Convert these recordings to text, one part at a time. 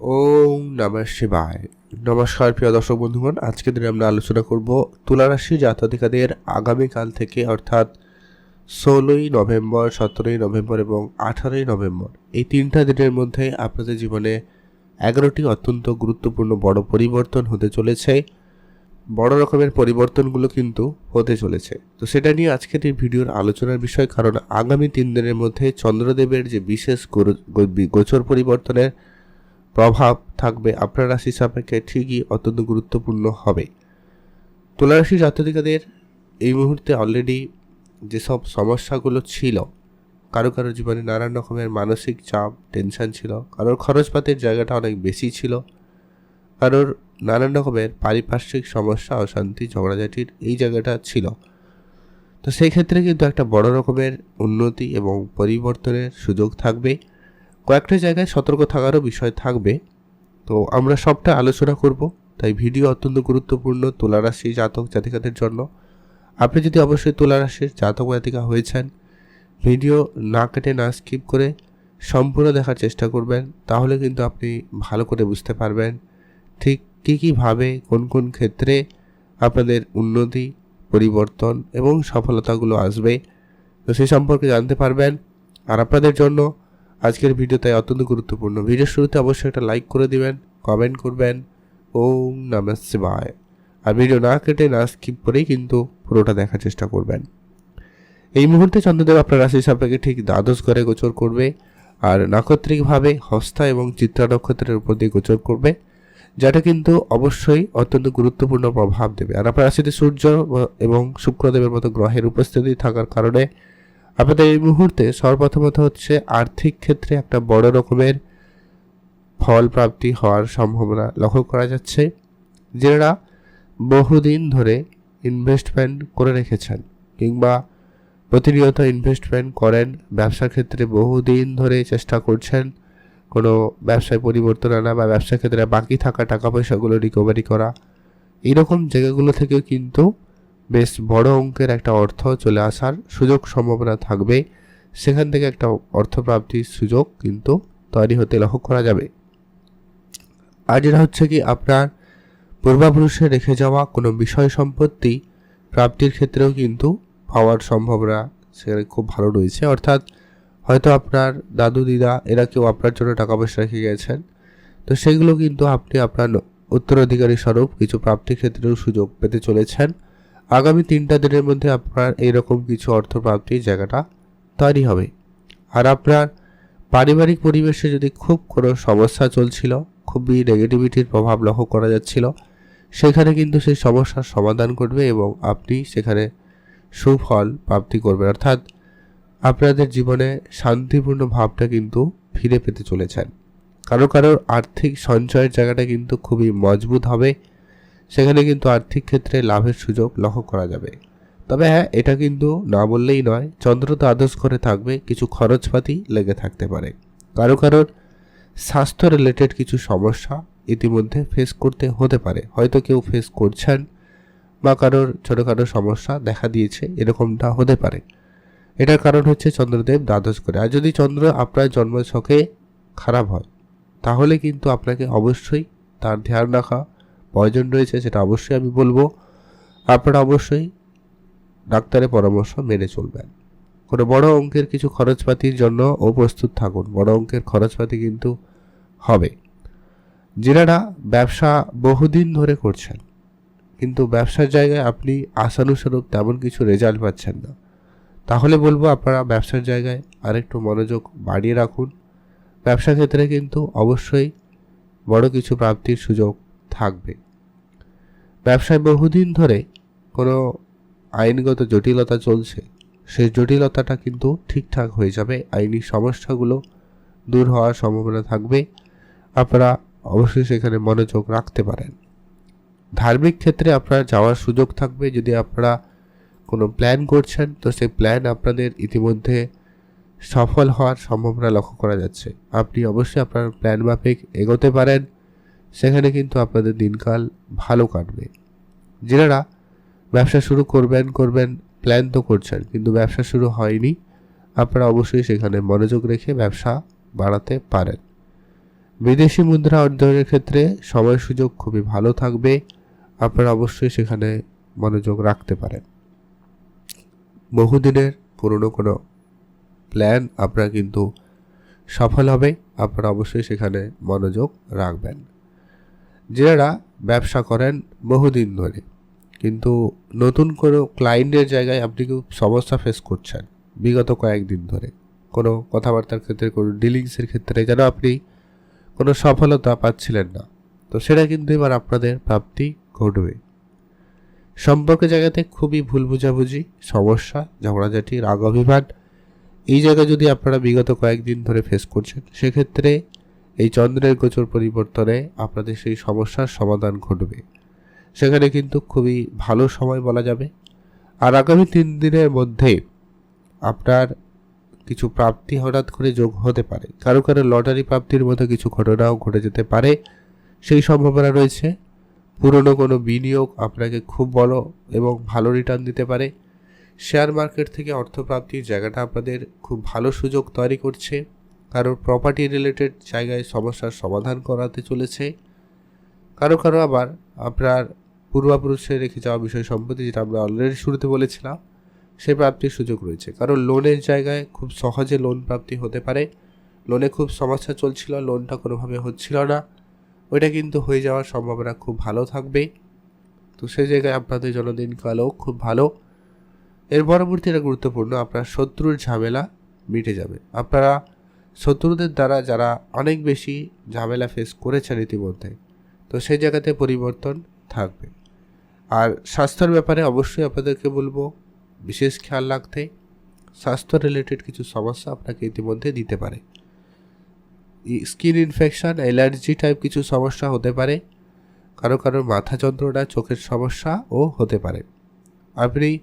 ওম নমঃ শিবায়। নমস্কার, প্রিয় দর্শক বন্ধুগণ। আজকে দিনে আমরা আলোচনা করব তুলারাশি জাতধিকাদের আগামীকাল থেকে, অর্থাৎ ষোলোই নভেম্বর, সতেরোই নভেম্বর এবং আঠারোই নভেম্বর। এই তিনটা দিনের মধ্যে আপনাদের জীবনে এগারোটি অত্যন্ত গুরুত্বপূর্ণ বড় পরিবর্তন হতে চলেছে। বড় রকমের পরিবর্তনগুলো কিন্তু হতে চলেছে। তো সেটা নিয়ে আজকের এই ভিডিওর আলোচনার বিষয়, কারণ আগামী তিন দিনের মধ্যে চন্দ্রদেবের যে বিশেষ গোচর পরিবর্তনের প্রভাব থাকবে। আপনার রাশি সাপেক্ষে ঠিকই অত্যন্ত গুরুত্বপূর্ণ হবে। তুলারাশি জাতকাদের এই মুহূর্তে অলরেডি যেসব সমস্যাগুলো ছিল, কারও কারও জীবনে নানান রকমের মানসিক চাপ টেনশন ছিল, কারোর খরচপাতির জায়গাটা অনেক বেশি ছিল, কারোর নানান রকমের পারিপার্শ্বিক সমস্যা, অশান্তি, ঝগড়াঝাটির এই জায়গাটা ছিল। তো সেই ক্ষেত্রে কিন্তু একটা বড় রকমের উন্নতি এবং পরিবর্তনের সুযোগ থাকবে। কয়েকটা জায়গায় সতর্ক থাকারও বিষয় থাকবে। তো আমরা সবটা আলোচনা করব। তাই ভিডিও অত্যন্ত গুরুত্বপূর্ণ তুলারাশি জাতক জাতিকাদের জন্য। আপনি যদি অবশ্যই তুলারাশির জাতক জাতিকা হয়েছেন, ভিডিও না কেটে না স্কিপ করে সম্পূর্ণ দেখার চেষ্টা করবেন, তাহলে কিন্তু আপনি ভালো করে বুঝতে পারবেন ঠিক কী কীভাবে কোন কোন ক্ষেত্রে আপনাদের উন্নতি, পরিবর্তন এবং সফলতাগুলো আসবে। তো সেই সম্পর্কে জানতে পারবেন। আর আপনাদের জন্য আজকের ভিডিও তাই অত্যন্ত গুরুত্বপূর্ণ। ভিডিওর শুরুতে অবশ্যই একটা লাইক করে দিবেন কমেন্ট করবেন। ওম নমঃ শিবায়। আর ভিডিও না কেটে, না স্কিপ করেই কিন্তু পুরোটা দেখার চেষ্টা করবেন। এই মুহূর্তে চন্দ্রদেব আপনার রাশি সাপেক্ষে ঠিক দ্বাদশ ঘরে গোচর করবে আর নাক্ষত্রিকভাবে হস্তা এবং চিত্রা নক্ষত্রের উপর দিয়ে গোচর করবে যেটা কিন্তু অবশ্যই অত্যন্ত গুরুত্বপূর্ণ প্রভাব দেবে। আর আপনার রাশিতে সূর্য এবং শুক্রদেবের মতো গ্রহের উপস্থিতি থাকার কারণে আপনাদের এই মুহূর্তে সর্বপ্রথমত হচ্ছে আর্থিক ক্ষেত্রে একটা বড় রকমের ফল প্রাপ্তি হওয়ার সম্ভাবনা লক্ষ্য করা যাচ্ছে। যারা বহুদিন ধরে ইনভেস্টমেন্ট করে রেখেছেন কিংবা প্রতিনিয়ত ইনভেস্টমেন্ট করেন, ব্যবসার ক্ষেত্রে বহুদিন ধরে চেষ্টা করছেন কোনো ব্যবসায় পরিবর্তন আনা বা ব্যবসার ক্ষেত্রে বাকি থাকা টাকা পয়সাগুলো রিকভারি করা। এইরকম জায়গাগুলো থেকেও কিন্তু বেশ বড় অঙ্কের একটা অর্থ চলে আসার সুযোগ সম্ভাবনা থাকবে। সেখান থেকে একটা অর্থপ্রাপ্তির সুযোগ কিন্তু তৈরি হতে লক্ষ্য করা যাবে। আর যেটা হচ্ছে কি আপনার পূর্বাপুরুষে রেখে যাওয়া কোনো বিষয় সম্পত্তি প্রাপ্তির ক্ষেত্রেও কিন্তু পাওয়ার সম্ভাবনা সেখানে খুব ভালো রয়েছে। অর্থাৎ হয়তো আপনার দাদু, দিদা এরা কেউ আপনার জন্য টাকা পয়সা রেখে গেছেন। তো সেগুলো কিন্তু আপনি আপনার উত্তরাধিকারী স্বরূপ কিছু প্রাপ্তির ক্ষেত্রেও সুযোগ পেতে চলেছেন। আগামী তিনটা দিনের মধ্যে আপনার এইরকম কিছু অর্থ প্রাপ্তির জায়গাটা তৈরি হবে। আর আপনার পারিবারিক পরিবেশে যদি খুব কোনো সমস্যা চলছিল, খুবই নেগেটিভিটির প্রভাব লক্ষ্য করা যাচ্ছিল, সেখানে কিন্তু সেই সমস্যার সমাধান করবে এবং আপনি সেখানে সুফল প্রাপ্তি করবেন। অর্থাৎ আপনাদের জীবনে শান্তিপূর্ণ ভাবটা কিন্তু ফিরে পেতে চলেছেন। কারও কারোর আর্থিক সঞ্চয়ের জায়গাটা কিন্তু খুবই মজবুত হবে। সেখানে কিন্তু আর্থিক ক্ষেত্রে লাভের সুযোগ লক্ষ্য করা যাবে। তবে হ্যাঁ এটা কিন্তু না বললেই নয়, চন্দ্র তো আদর্শ করে থাকবে, কিছু খরচপাতি লেগে থাকতে পারে। কারও কারোর স্বাস্থ্য রিলেটেড কিছু সমস্যা ইতিমধ্যে ফেস করতে হতে পারে। হয়তো কেউ ফেস করছেন বা কারোর ছোটোখাটো সমস্যা দেখা দিয়েছে, এরকমটা হতে পারে। এটার কারণ হচ্ছে চন্দ্রদেব দ্বাদশ করে। আর যদি চন্দ্র আপনার জন্মছকে খারাপ হয়, তাহলে কিন্তু আপনাকে অবশ্যই তার ধ্যান রাখা প্রয়োজন রয়েছে, সেটা অবশ্যই আমি বলব। আপনারা অবশ্যই ডাক্তারের পরামর্শ মেনে চলবেন। কোনো বড় অঙ্কের কিছু খরচপাতির জন্য ও প্রস্তুত থাকুন। বড় অঙ্কের খরচপাতি কিন্তু হবে। যেনারা ব্যবসা বহুদিন ধরে করছেন, কিন্তু ব্যবসার জায়গায় আপনি আশানুস্বরূপ তেমন কিছু রেজাল্ট পাচ্ছেন না। তাহলে বলব আপনারা ব্যবসার জায়গায় আরেকটু মনোযোগ বাড়িয়ে রাখুন। ব্যবসা ক্ষেত্রে কিন্তু অবশ্যই বড় কিছু প্রাপ্তির সুযোগ থাকবে। ব্যবসায় বহুদিন ধরে কোনো আইনগত জটিলতা চলছে, সেই জটিলতাটা কিন্তু ঠিকঠাক হয়ে যাবে। আইনি সমস্যাগুলো দূর হওয়ার সম্ভাবনা থাকবে। আপনারা অবশ্যই সেখানে মনোযোগ রাখতে পারেন। ধার্মিক ক্ষেত্রে আপনার যাওয়ার সুযোগ থাকবে যদি আপনারা কোনো প্ল্যান করছেন, তো সেই প্ল্যান আপনাদের ইতিমধ্যে সফল হওয়ার সম্ভাবনা লক্ষ্য করা যাচ্ছে। আপনি অবশ্যই আপনার প্ল্যান মাফিক এগোতে পারেন। সেখানে কিন্তু আপনাদের দিনকাল ভালো কাটবে। যারা ব্যবসা শুরু করবেন করবেন প্ল্যান তো করছেন, কিন্তু ব্যবসা শুরু হয়নি। আপনারা অবশ্যই সেখানে মনোযোগ রেখে ব্যবসা বাড়াতে পারেন। বিদেশি মুদ্রা অর্জনের ক্ষেত্রে সময় সুযোগ খুবই ভালো থাকবে। আপনারা অবশ্যই সেখানে মনোযোগ রাখতে পারেন। বহুদিনের পুরনো কোনো প্ল্যান আপনার কিন্তু সফল হবে। আপনারা অবশ্যই সেখানে মনোযোগ রাখবেন। যারা ব্যবসা করেন বহুদিন ধরে। কিন্তু নতুন কোনো ক্লায়েন্টের জায়গায় আপনি খুব সমস্যা ফেস করছেন বিগত কয়েকদিন ধরে। কোনো কথাবার্তার ক্ষেত্রে, কোনো ডিলিংসের ক্ষেত্রে যেন আপনি কোনো সফলতা পাচ্ছিলেন না। তো সেটা কিন্তু এবার আপনাদের প্রাপ্তি ঘটবে। সম্পর্কের জায়গাতে খুবই ভুল বুঝাবুঝি, সমস্যা ঝগড়াঝাটি রাগ অভিমান এই জায়গায় যদি আপনারা বিগত কয়েকদিন ধরে ফেস করছেন, সেক্ষেত্রে এই চন্দ্রের গোচর পরিবর্তনে আপনাদের সেই সমস্যার সমাধান ঘটবে। সেখানে কিন্তু খুবই ভালো সময় বলা যাবে। আর আগামী তিন দিনের মধ্যে আপনার কিছু প্রাপ্তি হঠাৎ করে যোগ হতে পারে। কারও কারও লটারি প্রাপ্তির মতো কিছু ঘটনাও ঘটে যেতে পারে। সেই সম্ভাবনা রয়েছে। পুরনো কোনো বিনিয়োগ আপনাকে খুব বড় এবং ভালো রিটার্ন দিতে পারে। শেয়ার মার্কেট থেকে অর্থপ্রাপ্তির জায়গাটা আপনাদের খুব ভালো সুযোগ তৈরি করছে। কারোর প্রপার্টি রিলেটেড জায়গায় সমস্যার সমাধান করাতে চলেছে। কারও কারও আবার আপনার পূর্বাপুরুষে রেখে যাওয়া বিষয় সম্পত্তি যেটা আমরা অলরেডি শুরুতে বলেছিলাম, সে প্রাপ্তির সুযোগ রয়েছে। কারণ লোনের জায়গায় খুব সহজে লোন প্রাপ্তি হতে পারে। লোনে খুব সমস্যা চলছিল লোনটা কোনোভাবে হচ্ছিল না। ওইটা কিন্তু হয়ে যাওয়ার সম্ভাবনা খুব ভালো থাকবে। তো সেই জায়গায় আপনাদের জন্মদিনকালও খুব ভালো। এর পরবর্তী এটা গুরুত্বপূর্ণ, আপনার শত্রুর ঝামেলা মিটে যাবে। আপনারা শত্রুদের দ্বারা যারা অনেক বেশি ঝামেলা ফেস করেছেন ইতিমধ্যে, তো সেই জায়গাতে পরিবর্তন থাকবে। আর স্বাস্থ্যের ব্যাপারে অবশ্যই আপনাদেরকে বলব, বিশেষ খেয়াল রাখতে স্বাস্থ্য রিলেটেড কিছু সমস্যা আপনাকে ইতিমধ্যে দিতে পারে। স্কিন ইনফেকশন অ্যালার্জি টাইপ কিছু সমস্যা হতে পারে, কারও কারও মাথা যন্ত্রণা, চোখের সমস্যাও হতে পারে। আপনি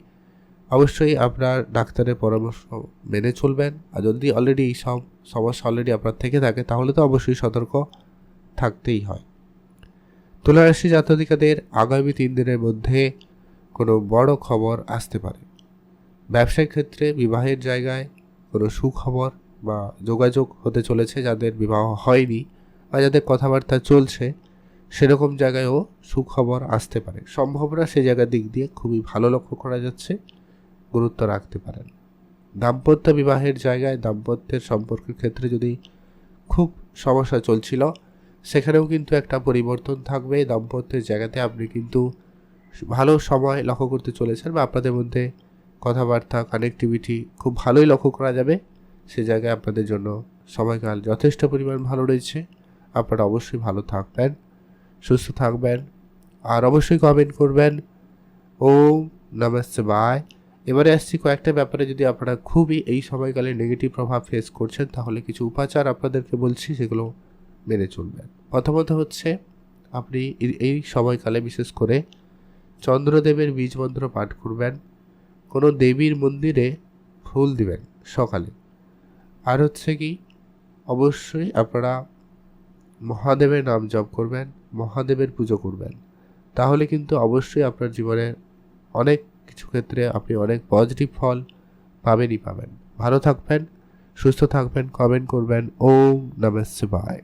অবশ্যই আপনার ডাক্তারের পরামর্শ মেনে চলবেন। আর যদি অলরেডি এই সব সমস্যা অলরেডি আপনার থেকে থাকে, তাহলে তো অবশ্যই সতর্ক থাকতেই হয়। তুলারাশি জাতদিকাদের আগামী তিন দিনের মধ্যে কোনো বড় খবর আসতে পারে। ব্যবসায়িক ক্ষেত্রে বিবাহের জায়গায় কোনো সুখবর বা যোগাযোগ হতে চলেছে যাদের বিবাহ হয়নি বা যাদের কথাবার্তা চলছে, সেরকম জায়গায়ও সুখবর আসতে পারে। সম্ভাবনা সে জায়গার দিক দিয়ে খুবই ভালো লক্ষ্য করা যাচ্ছে। গুরুত্ব রাখতে পারেন। দাম্পত্য বিবাহের জায়গায় দাম্পত্যের সম্পর্কের ক্ষেত্রে যদি খুব সমস্যা চলছিল, সেখানেও কিন্তু একটা পরিবর্তন থাকবে। দাম্পত্যের জায়গাতে আপনি কিন্তু ভালো সময় লক্ষ্য করতে চলেছেন বা আপনাদের মধ্যে কথাবার্তা কানেক্টিভিটি খুব ভালোই লক্ষ্য করা যাবে। সে জায়গায় আপনাদের জন্য সময়কাল যথেষ্ট পরিমাণ ভালো রয়েছে। আপনারা অবশ্যই ভালো থাকবেন, সুস্থ থাকবেন, আর অবশ্যই কমেন্ট করবেন। ও নমস্তে বাই এবারে আসছি কয়েকটা ব্যাপারে যদি আপনারা খুবই এই সময়কালে নেগেটিভ প্রভাব ফেস করছেন, তাহলে কিছু উপাচার আপনাদেরকে বলছি, সেগুলো মেনে চলবেন। প্রথমত হচ্ছে, আপনি এই সময়কালে বিশেষ করে চন্দ্রদেবের বীজ মন্ত্র পাঠ করবেন, কোনো দেবীর মন্দিরে ফুল দিবেন সকালে। আর হচ্ছে কি, অবশ্যই আপনারা মহাদেবের নাম জপ করবেন, মহাদেবের পুজো করবেন। তাহলে কিন্তু অবশ্যই আপনার জীবনে অনেক কিছু ক্ষেত্রে আপনি অনেক পজিটিভ ফল পাবেনই পাবেন। ভালো থাকবেন, সুস্থ থাকবেন কমেন্ট করবেন। ওম নমস্তে শিবায়।